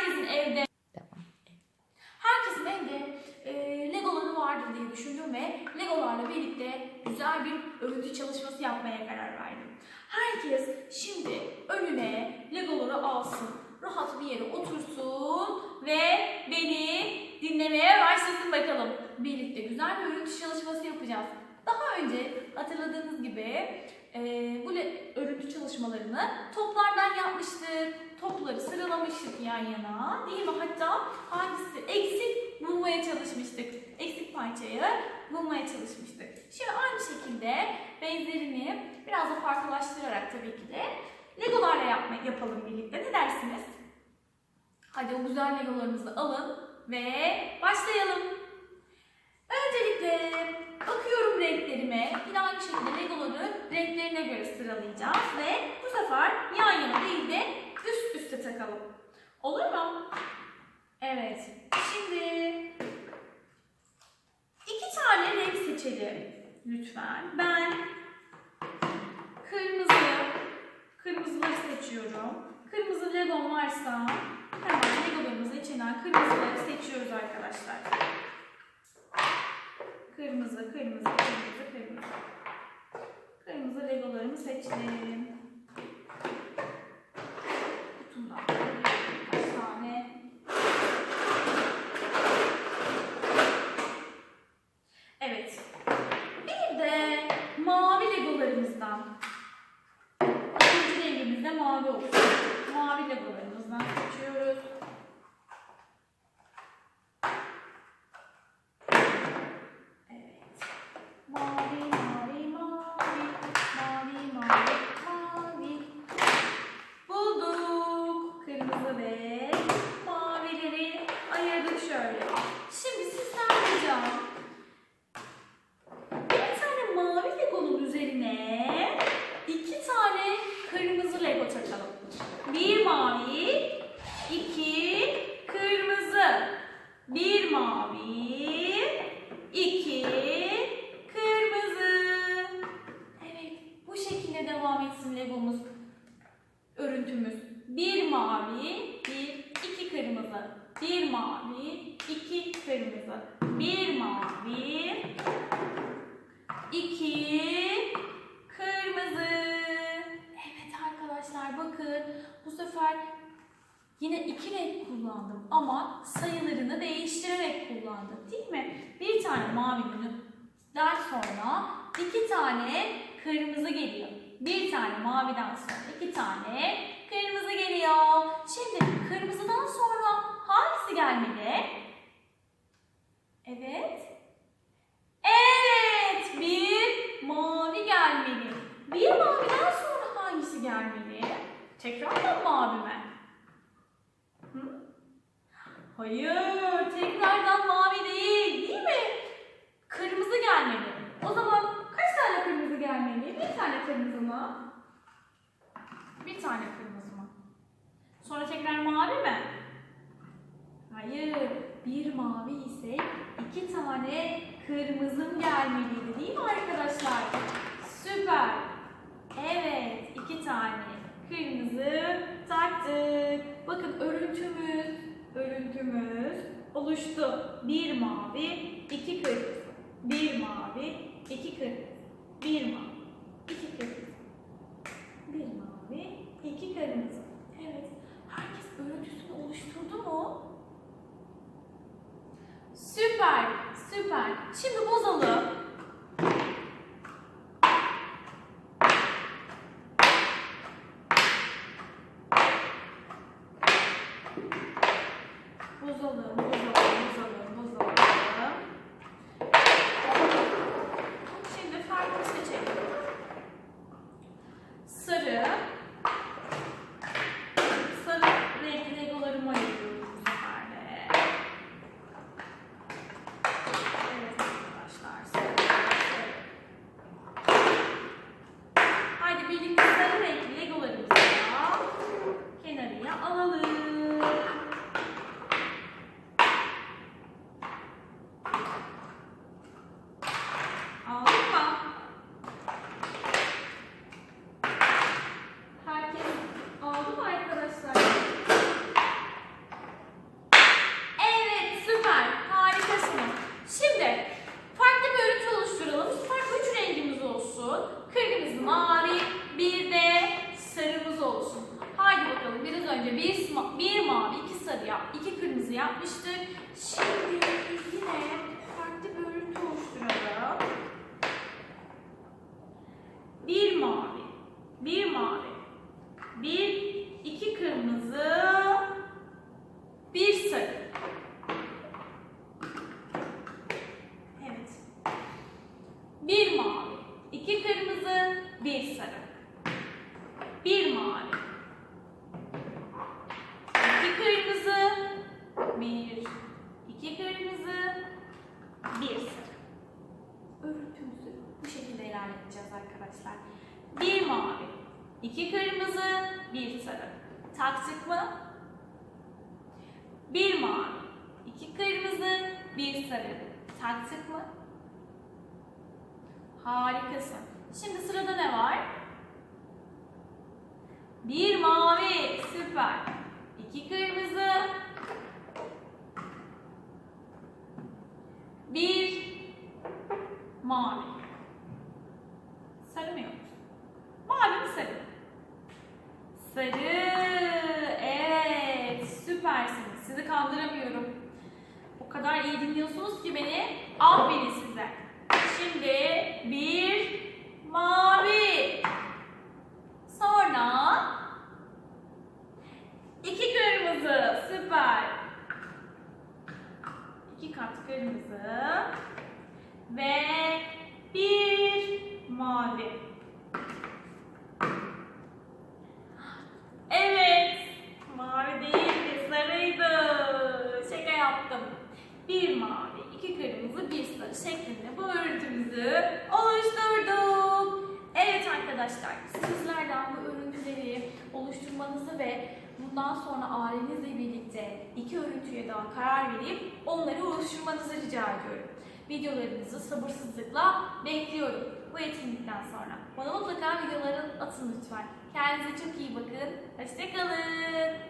herkesin evde Devam. herkesin evde e, legoları vardır diye düşündüm ve legolarla birlikte güzel bir örüntü çalışması yapmaya karar verdim. Herkes şimdi önüne legoları alsın, rahat bir yere otursun ve beni dinlemeye başlasın bakalım. Birlikte güzel bir örüntü çalışması yapacağız. Daha önce hatırladığınız gibi e, bu örüntü çalışmalarını toplardan yapmıştık. Topları sıra yan yana değil mi? Hatta hangisi eksik bulmaya çalışmıştık. Eksik parçayı bulmaya çalışmıştık. Şimdi aynı şekilde benzerini biraz da farklılaştırarak tabii ki de Legolarla yapma, yapalım birlikte. Ne dersiniz? Hadi o güzel Legolarınızı alın ve başlayalım. Öncelikle bakıyorum renklerime. Yine aynı şekilde Legoları renklerine göre sıralayacağız ve bu sefer yan yana değil de. Olur mu? Evet. Şimdi iki tane renk seçelim lütfen. Ben kırmızı, kırmızıları seçiyorum. Kırmızı Legom varsa hemen Legolarımızın içinden kırmızıları seçiyoruz arkadaşlar. Kırmızı, kırmızı, kırmızı, kırmızı. Kırmızı legolarımı seçtim. Kutumdan kaç tane. Evet. Bir de mavi legolarımızdan. İkinci rengimiz de mavi olsun. Mavi legolarımızdan seçiyoruz. Evet. Mavi, mavi, mavi, mavi, mavi, mavi. Bulduk. Kırmızı ve mavileri ayırdık şöyle. Şimdi sizden ricam. Bir tane mavi legonun üzerine iki tane kırmızı lego takalım. Bir mavi, iki kırmızı. Bir mavi, iki kırmızı. Evet, bu şekilde devam etsin Legomuz, örüntümüz. Bir mavi, bir, iki kırmızı. Bir mavi, iki kırmızı. Bir mavi, iki bu sefer Yine iki renk kullandım ama sayılarını değiştirerek kullandım değil mi? Bir tane maviden sonra iki tane kırmızı geliyor. Bir tane maviden sonra iki tane kırmızı geliyor. Şimdi kırmızıdan sonra hangisi gelmeli? Evet. Evet, bir mavi gelmeli. Bir maviden sonra hangisi gelmeli? Tekrardan mavi mi? Hı? Hayır, tekrardan mavi değil, değil mi? Kırmızı gelmeli. O zaman kaç tane kırmızı gelmeli? Bir tane kırmızı mı? Bir tane kırmızı mı? Sonra tekrar mavi mi? Hayır, bir mavi ise iki tane kırmızım gelmeliydi değil mi arkadaşlar? Süper. Evet, iki tane kırmızı taktık. Bakın örüntümüz, örüntümüz oluştu. Bir mavi, iki kırmızı. Bir mavi, iki kırmızı. Bir mavi, iki kırmızı. Bir mavi, iki kırmızı. Evet, herkes örüntüsünü oluşturdu mu? Süper, süper. Şimdi bozalım. Bozalım, bozalım, bozalım, bozalım. Şimdi farklı seçelim. Sarı. Sarı renkli legolarımı ayırıyorum bu sefer de. Evet arkadaşlar sarı. örüntümüzü yapmıştık. Şimdi yine farklı bir örüntü oluşturalım. Bir mavi, bir mavi, bir iki kırmızı, bir sarı. Evet. Bir mavi, iki kırmızı, bir sarı. Kırmızı, bir sarı. Örüntümüzü bu şekilde ilerleteceğiz arkadaşlar. Bir mavi, iki kırmızı, bir sarı. Taktık mı? Bir mavi, iki kırmızı, bir sarı. Taktık mı? Harikasın. Şimdi sırada ne var? Bir mavi, süper. İki kırmızı. Bir mavi. Sarı mı yok? Mavi mi sarı? Sarı. Evet, süpersiniz. Sizi kandıramıyorum. O kadar iyi dinliyorsunuz ki beni. Aferin size. Şimdi bir mavi. Sonra iki kırmızı. Süper. İki kat kırmızı. Ve bir mavi. Evet. Mavi değildi, sarıydı. Şaka yaptım. Bir mavi, iki kırmızı, bir sarı şeklinde bu örüntümüzü oluşturduk. Evet arkadaşlar, sizlerden bu örüntüleri oluşturmanızı ve bundan sonra ailenizle birlikte iki örüntüye daha karar verip onları oluşturmanızı rica ediyorum. Videolarınızı sabırsızlıkla bekliyorum bu etkinlikten sonra. Bana mutlaka videoları atın lütfen. Kendinize çok iyi bakın. Hoşçakalın.